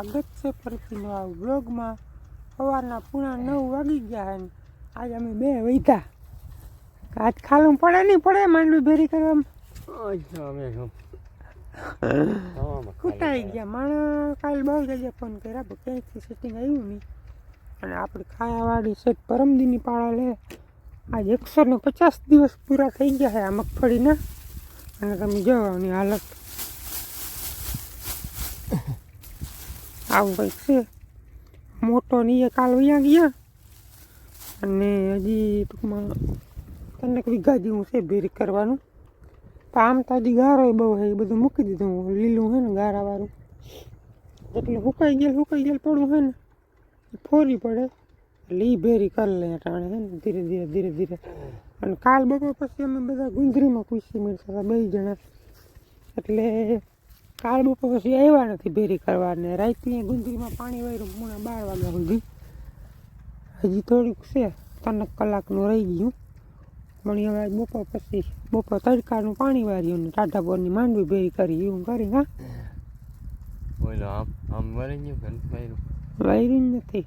સ્વાગત છે ફરીથી નવા વ્લોગમાં. સવારના પૂણા નવ વાગી ગયા અને આજ અમે બે વૈધા આજ ખાલું પડે નહીં પડે માંડવી ભેરી કરવામાં. ખૂટાઈ ગયા. માણસ કાલ બહુ જગ્યા ફોન કર્યા પણ ક્યાંયથી સેટિંગ આવ્યું નહીં. અને આપણે ખાયાવાળી સેટ પરમદીની પાળા લે. આજ એકસો ને પચાસ દિવસ પૂરા થઈ ગયા છે આ મગફળીના. અને તમે જોવાની હાલત. આવું કંઈક છે. મોટો ને એ કાલ અહીંયા ગયા. અને હજી ટૂંકમાં ત્રણેક વીઘા જેવું છે ભેરી કરવાનું? આમ તો હજી ગારો બહુ છે, એ બધું મૂકી દીધું. લીલું છે ને ગારાવાળું. એટલે સુકાઈ ગયેલ સુકાઈ ગયેલ પડવું છે ને. ફોરી પડે. એટલે એ ભેરી કરી લે ટાણે છે ને, ધીરે ધીરે ધીરે ધીરે. અને કાલ બપોર પછી અમે બધા ગુંદરીમાં ખુશી મળતા હતા, બે જણા. એટલે કાલ બપોર પછી આવ્યા નથી ભેરી કરવાને. રાતની ગુંદરીમાં પાણી વાળ્યું પૂણા બાર વાગ્યા સુધી. હજી થોડીક છે ત્રણ કલાકનું રહી ગયું. પણ હવે બપોર પછી બપોર તડકાનું પાણી વાર્યું ને પોરની માંડવી ભેરી કરી એવું કરી હા? આમ વાયરું? નથી.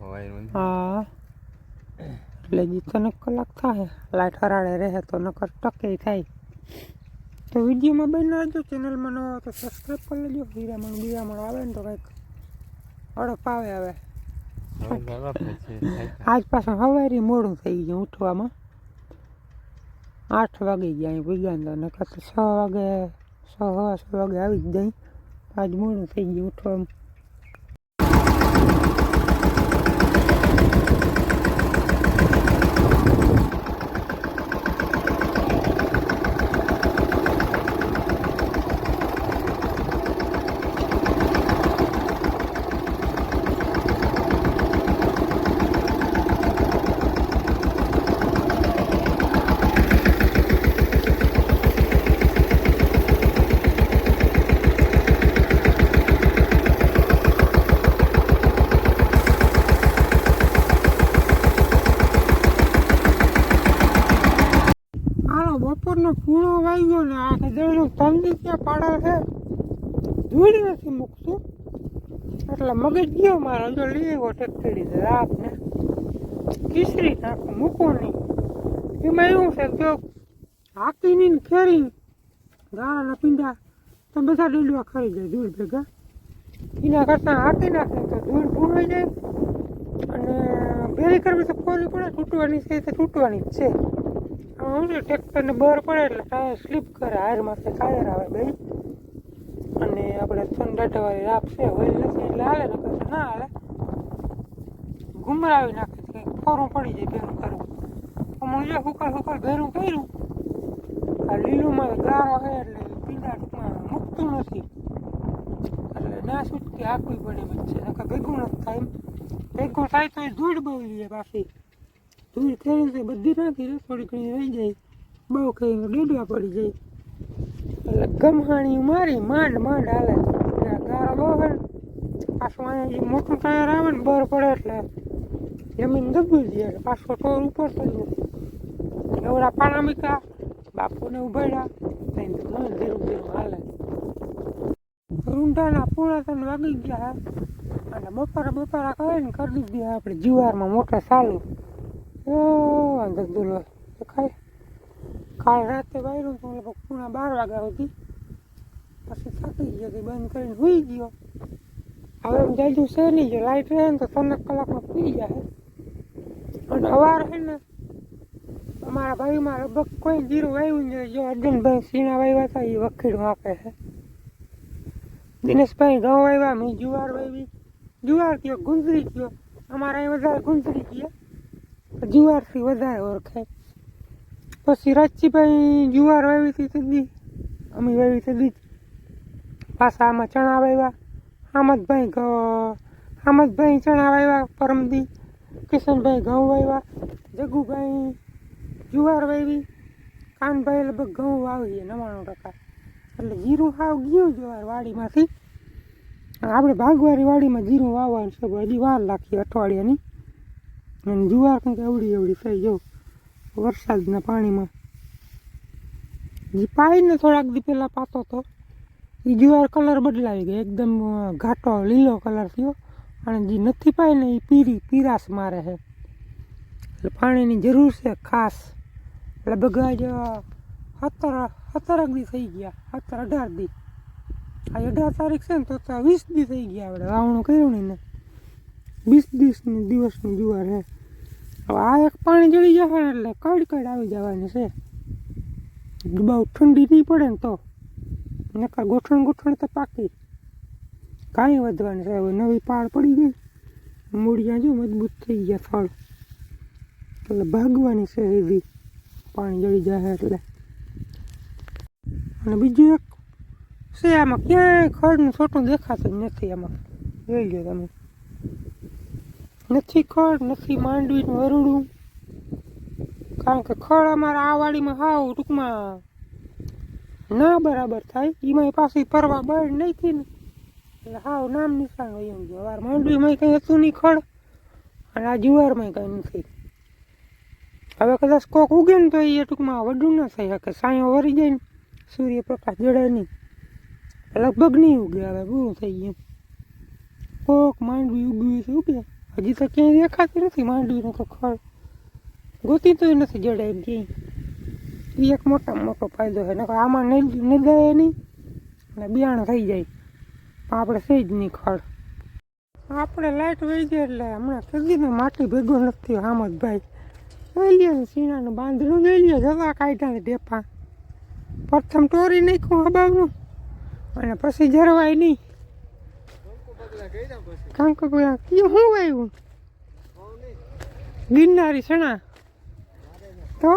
વાયરું હા. એટલે ત્રણેક કલાક થાય. લાઈટ હરાડે રહે તો નકર ટકે થાય. તો વિડીયોમાં બની રહેજો ચેનલમાં ન આવે તો સબસ્ક્રાઈબ કરી લેજો હીરામણ બીરામણ આવે ને તો કંઈક અડપ આવે હવે આજ પાછું સવારે મોડું થઈ ગયું ઉઠવામાં આઠ વાગે ગયા ભૂગ્યા તો નકર છ વાગે છ સવા છ વાગે આવી જ જાય આજ મોડું થઈ ગયું ઉઠવામાં હાલો બપોરનો પૂણો વાગ્યો ને આ કદળનું તંદી ત્યાં પાડે છે ધૂળ નથી મૂકતું એટલે મગજ ગયો મારો જો લઈ આવ્યો ટેક્ટરી આપને કિસરી નાખું, મૂકો નહીં. એમાં એવું છે જો હાકીની ને ખેરી ગાળાના પીંડા તો બધા ડેડવા ખરી જાય, ધૂળ ભેગા. એના કરતાં હાકી નાખે તો ધૂળ ભૂલાઈ જાય. અને ભેરી કરવી તો ખોરી પડે, તૂટવાની છે તો તૂટવાની જ છે. હું ટ્રેક્ટરને બહાર પડે એટલે ટાયર સ્લીપ કરે હાર માથે ટાયર આવે અને આપણે સંડાટાવાળી રાપ છે હોય નથી એટલે હાલે ને પછી ના હાલે. ગુમરાવી નાખે છે, કંઈક ફોરું પડી જાય ભેરું કરવું. હું જે હુકલ હુકલ ભેરું કર્યું. આ લીલુંમાં ગારો છે એટલે પીંડા ટૂંકમાં મૂકતું નથી. એટલે ના છૂટકી હાકવી પડે એમ છે. નકર ભેગું નથી થાય ભેગું થાય તો એ ધૂળ બહુ લઈએ પાછી. ધૂળ ખેડી છે, બધી નાખી રસોડી ઘણી રહી જાય. બહુ કઈ ડેડવા પડી જાય. એટલે ગમહાણી મારી માંડ માંડ હાલે. પાછું અહીંયા મોટું ટાયર આવે ને બહાર પડે એટલે જમીન દબી જાય એટલે પાછો ટોર ઉપર જ નથી એવડા પાણા મીકા બાપુને ઉભાડ્યા. તઈ ધીરું ધીરું હાલે. રૂંઢાના પૂણા તને વાગી ગયા. અને બપોરે બપોરા કહે ને કરી દીધી. આપણે જીવારમાં મોટા ચાલુ ધંધુલો ખાય. કાલ રાતે વાયરું હતું પૂણા બાર વાગ્યા સુધી પછી થાકી ગયો કે બંધ કરીને સુઈ ગયો. હવે એમ જાજુ છે નહીં જો લાઇટ રહે ને તો ત્રણ કલાકમાં પી જાય. અને સવાર છે ને, અમારા ભાઈમાં લગભગ કોઈ જીરું વાવ્યું ને જો અર્જુનભાઈ સીણા વાવ્યા હતા એ વખીડ આપે છે દિનેશભાઈ ઘઉં વાવ્યા મેં જુવાર વાવી જુવાર કયો ગુંદરી કયો અમારા અહીં વધારે ગુંદરી કયો જુવારથી વધારે ઓળખાય. પછી રાચીભાઈ જુવાર વાવી હતી સીધી અમે વાવી સીધી પાછા આમાં ચણા વાવ્યા હામદભાઈ ઘઉં હામદભાઈ ચણા વાવ્યા પરમદી, કિશનભાઈ ઘઉં વાવ્યા. જગુભાઈ જુવાર વાવી. કાનભાઈ લગભગ ઘઉં વાવીએ નવ્વાણું ટકા. એટલે જીરું હાવ ગયું જુવાર વાડીમાંથી. આપણે ભાગવારી વાડીમાં જીરું વાવવાનું છે હજી વાર લાખી અઠવાડિયાની. અને જુવાર કંઈક એવડી એવડી થઈ જવું વરસાદના પાણીમાં. જે પાઈને થોડાક દી પહેલાં પાતો હતો એ જુવાર કલર બદલાવી ગયો એકદમ ઘાટો લીલો કલર થયો અને જે નથી પાય ને એ પીરી, પીરાશ મારે છે એટલે પાણીની જરૂર છે ખાસ. લગભગ આજ સત્તર સત્તર દી થઈ ગયા. સત્તર અઢાર દી. આ અઢાર તારીખ છે ને તો તો વીસ દી થઈ ગયા આપણે વાવણું કર્યું ને. વીસ દિવસની દિવસની જુવાર છે હવે આ એક પાણી જડી જશે એટલે કડ કડ આવી જવાની છે. બહુ ઠંડી નહીં પડે ને તો. નકર ગોઠણ ગોઠણ તો પાકી. કાંઈ વધવાની છે હવે નવી પાળ પડી ગઈ. મૂળિયા જો મજબૂત થઈ ગયા ફળ. એટલે ભાગવાની છે એવી. પાણી જળી જાય એટલે. અને બીજું એક છે આમાં. ક્યાંય ખડનું છોટું દેખાતું નથી આમાં. જોઈ લો તમે. નથી ખડ, નથી માંડવીનું વરડું કારણ કે ખડ અમારા આ વાડીમાં હાવ ટૂંકમાં ના બરાબર થાય. એમાં પાછી ફરવા બળ નહીં થઈ ને. એટલે હાવ નામ નિશાન હોય એમ જો વાર માંડવીમાં કંઈ હતું નહીં ખડ, અને આ જુવારમાં કંઈ નથી. હવે કદાચ કોક ઉગે ને તો એ ટૂંકમાં વડું ન થઈ શકે. સાંયો વરી જાય ને, સૂર્યપ્રકાશ જડે નહીં. લગભગ નહીં ઉગે હવે પૂરું થઈ ગયું. કોક માંડવી ઉગ્યું છે, ઉગે. હજી તો ક્યાંય દેખાતી નથી માંડવીનું તો ખડ. ગોતી તોય નથી જડે એમ ક્યાંય. એ એક મોટામાં મોટો ફાયદો છે. નકર આમાં નહીં નિદાય નહીં, અને બિયાણ થઈ જાય. પણ આપણે થઈ જ નહીં ખડ આપણે લાઇટ વહી જાય એટલે હમણાં કદીને માટી ભેગો નથી હામદભાઈ જોઈ લ્યો ને સીણાનું બાંધણું લઈએ જવા કાઢ્યા ઢેપા. પ્રથમ ટોરી નાખ્યું અબાવનું અને પછી જરવાય નહીં. કાંક કયું શું વાયું ગિરનારી સણા તો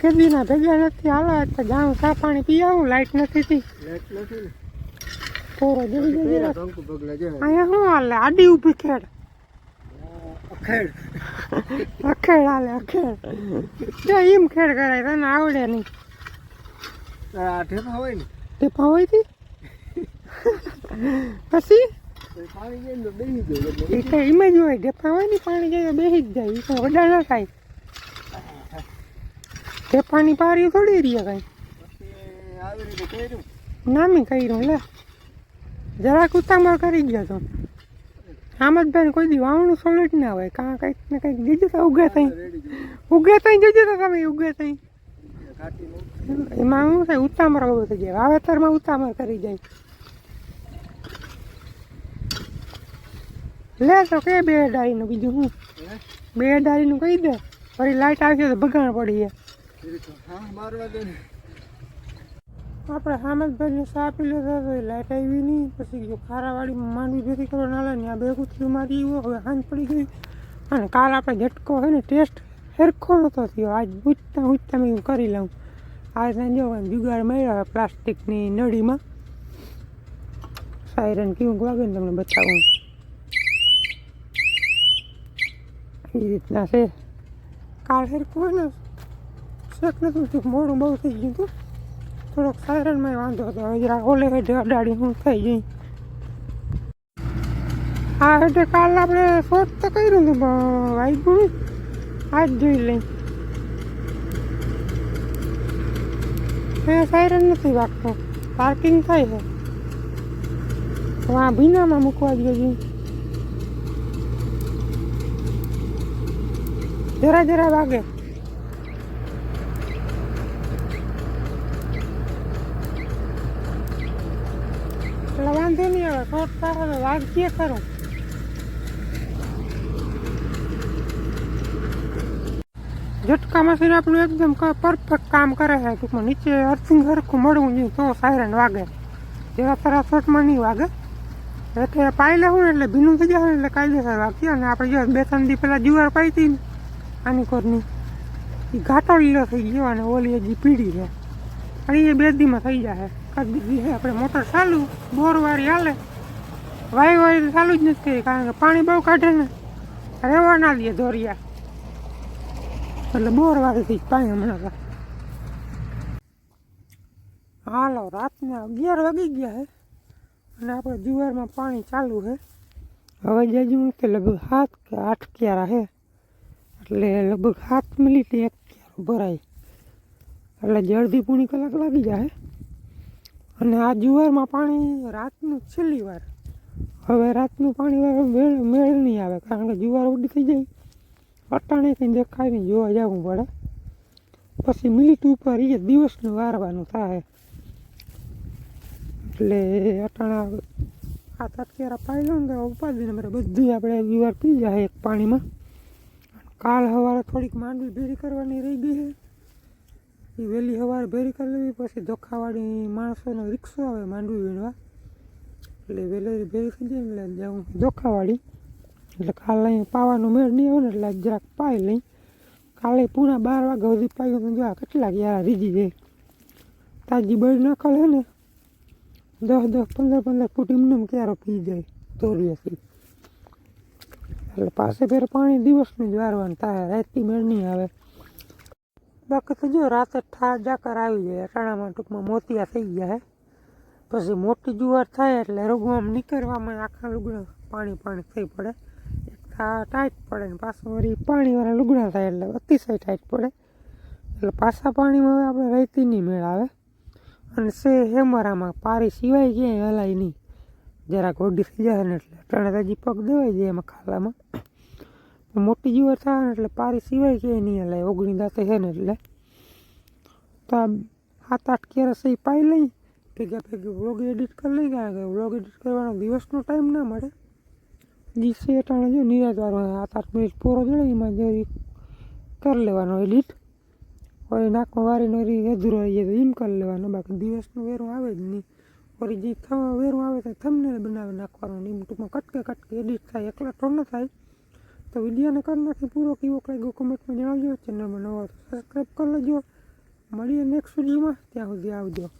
કદીના ભેગા નથી હાલો તો જાઉં ચા પાણી પી આવું લાઈટ નથી થી કોરો અહીંયા શું હાલે? આડી ઊભી ખેડ. અખેડ. હાલે અખેડ. જો એમ ખેડ કરાય તને આવડે નહીં. ટેપા હોયથી પછી? એ તો એમ જ હોય ઢેપા હોય ને પાણી જાય બેસી જ જાય. એ તો વડા ના થાય. ઢેપાની પારી થોડી રહી કઈ નામી કર્યું લે. જરાક ઉતામળ કરી ગયો તો. આમદભાઈ કોઈ દી વાવણું સોલેટ ના હોય. કાં કંઈક ને કંઈક જજો તો ઉગે થઈ. ઉગે થઈ જજો તો તમે ઉગે થઈ. એમાં શું થાય? ઉતામળ બહુ થઈ જાય. વાવેતરમાં ઉતામળ કરી જાય. લે તો કે બે ડાળીનું બીજું શું? બે ડાળીનું કહી દે. ફરી લાઈટ આવશે તો ભગાણ પડી જાય આપણે હામદભાઈને સાપ લેતા તો એ લાઈટ આવી નહીં. પછી જો ખારાવાડીમાં માંડવી ભેગી કરવા ના લે ને આ બે કુથરી મારી હવે હાંજ પડી ગઈ. અને કાલ આપણે ઝટકો હોય ને, ટેસ્ટ હેરખો નહોતો થયો. આજ ઉચતા ઉચતા મેં કરી લઉં. આજ સાંજે જુગાડ મળ્યો પ્લાસ્ટિકની નળીમાં. સાયરન કેવું વાગે ને તમને બતાવું. એ રીતના છે. કાલ હેરખો હોય ને શેક નતું મોડું બહુ થઈ ગયું હતું. થોડોક સાયરનમાં વાંધો હતો. જરા ઓલે હેઠે અડાડી હું થઈ ગઈ. આ હેઠે કાલ આપણે શોર્ટ તો કર્યું હતું, પણ વાગ્યું આજ જોઈ લઈ. એ સાયરન નથી વાગતો. પાર્કિંગ થાય છે. આ ભીનામાં મૂકવા જોઈએ જરા જરા વાગે. વાંધો નહીં આવે શોર્ટ થાય તો ખરું. ઝટકા મશીન આપણું એકદમ પરફેક્ટ કામ કરે છે. ટૂંકમાં નીચે અર્થિંગ સરખું મળવું જોઈએ તો સાયરન વાગે. જેવા તરા શોર્ટમાં નહીં વાગે. એટલે પાઈ લેવું એટલે ભીનું થઈ ને એટલે કાયદેસર વાગતી અને આપણે જો બે ત્રણ દી પહેલાં જુવાર પાઈ હતી આની કોરની એ ઘાટો લીલો થઈ ગયો અને ઓલી હજી પીળી છે. અને એ બે દીમાં થઈ જાય. કાંઈક બીજી આપણે મોટર ચાલુ બોરવાળી હાલે. વાય વાય ચાલુ જ નથી કરી કારણ કે પાણી બહુ કાઢે ને. રહેવા ના દે દોરિયા. એટલે બોરવાળીથી જ પાણી હમણાં હાલો, રાતના અગિયાર વાગી ગયા છે અને આપણે જુવારમાં પાણી ચાલુ છે હવે જજુ કે લગભગ સાત કે આઠ ક્યારા છે એટલે લગભગ સાત મિનિટ એક ક્યારો ભરાય. એટલે જે અડધી પૂણી કલાક લાગી જાય અને આ જુવારમાં પાણી રાતનું છેલ્લી વાર. હવે રાતનું પાણી મેળ મેળ નહીં આવે, કારણ કે જુવાર ઉડી થઈ જાય. અટાણે કંઈ દેખાય નહીં, જોવા જવું પડે. પછી મિનિટ ઉપર એ દિવસનું વારવાનું થાય. એટલે અટાણા આ તત્કેરા કેરા પાઈ ને તો ઉપાડીને અમારે બધું આપણે જુવાર પી જાય એક પાણીમાં. કાલ સવારે થોડીક માંડવી ભેરી કરવાની રહી ગઈ છે. એ વહેલી સવારે ભેરી કરી લેવી, પછી ધોખાવાળી માણસોનો રિક્ષો આવે માંડવી વીણવા. એટલે વહેલી ભેરી થઈ જાય એટલે જાઉં ધોખાવાળી. એટલે કાલે પાવાનો મેળ નહીં આવે ને એટલે જરાક પાઈ લઈ. કાલે પૂણા બાર વાગ્યા સુધી પાયું તો જો કેટલાક યાર રીજી જાય. તાજી બળી નાખેલ હે ને, દસ દસ, પંદર પંદર ફૂટ એમને ક્યારો પી જાય ધોરિયાથી. એટલે પાસે ફેર પાણી દિવસનું જ વારવાનું, તારે રાતથી મેળ નહીં આવે. બાકી તો જો રાતે ઠાર જાકર આવી જાય, અટાણામાં ટૂંકમાં મોતિયા થઈ ગયા હે. પછી મોટી જુવાર થાય એટલે રોગમાં નીકળવામાં આખા લુગડા પાણી પાણી થઈ પડે. એક ટાઈટ પડે ને પાછું વળી પાણીવાળા લુગડા થાય એટલે અતિશય ટાઈટ પડે. એટલે પાછા પાણીમાં હવે આપણે રહેતી નહીં મેળ આવે. અને સે હેમરામાં પારી સિવાય ક્યાંય હલાય નહીં. જરાક ઓડી થઈ જાય ને એટલે ત્રણે તાજી પગ દેવાઈ જાય એમાં ખાલામાં. મોટી જીવર થાય ને એટલે પારી સિવાય કે નહીં હલાય ઓગણી દાંતે છે ને એટલે. તો આ સાત આઠ કેરસ એ પાઈ લઈ, ભેગા ભેગી વ્લોગ એડિટ કરી લઈ, કારણ કે વ્લોગ એડિટ કરવાનો દિવસનો ટાઈમ ના મળે. દિવસે અટાણે જો નિરાતવાળો સાત આઠ મિનિટ પૂરો જોડે, એમાં જો કરી લેવાનો એડિટ વળી નાખમાં વારીને વળી અધૂરો જાય તો એમ કરી લેવાનો, બાકી દિવસનું વેરું આવે જ નહીં. વળી જે થવા વેરું આવે તો થમને બનાવી નાખવાનું એમ ટૂંકમાં કટકે કટકે એડિટ થાય, એકલા તો ન થાય. તો વિડીયોને કરી નાખી, પૂરો કેવો લાગ્યો કમેન્ટમાં જણાવજો ચેનલમાં નવો સબસ્ક્રાઈબ કરી લેજો. મળીએ નેક્સ્ટ વિડીયોમાં ત્યાં સુધી આવજો.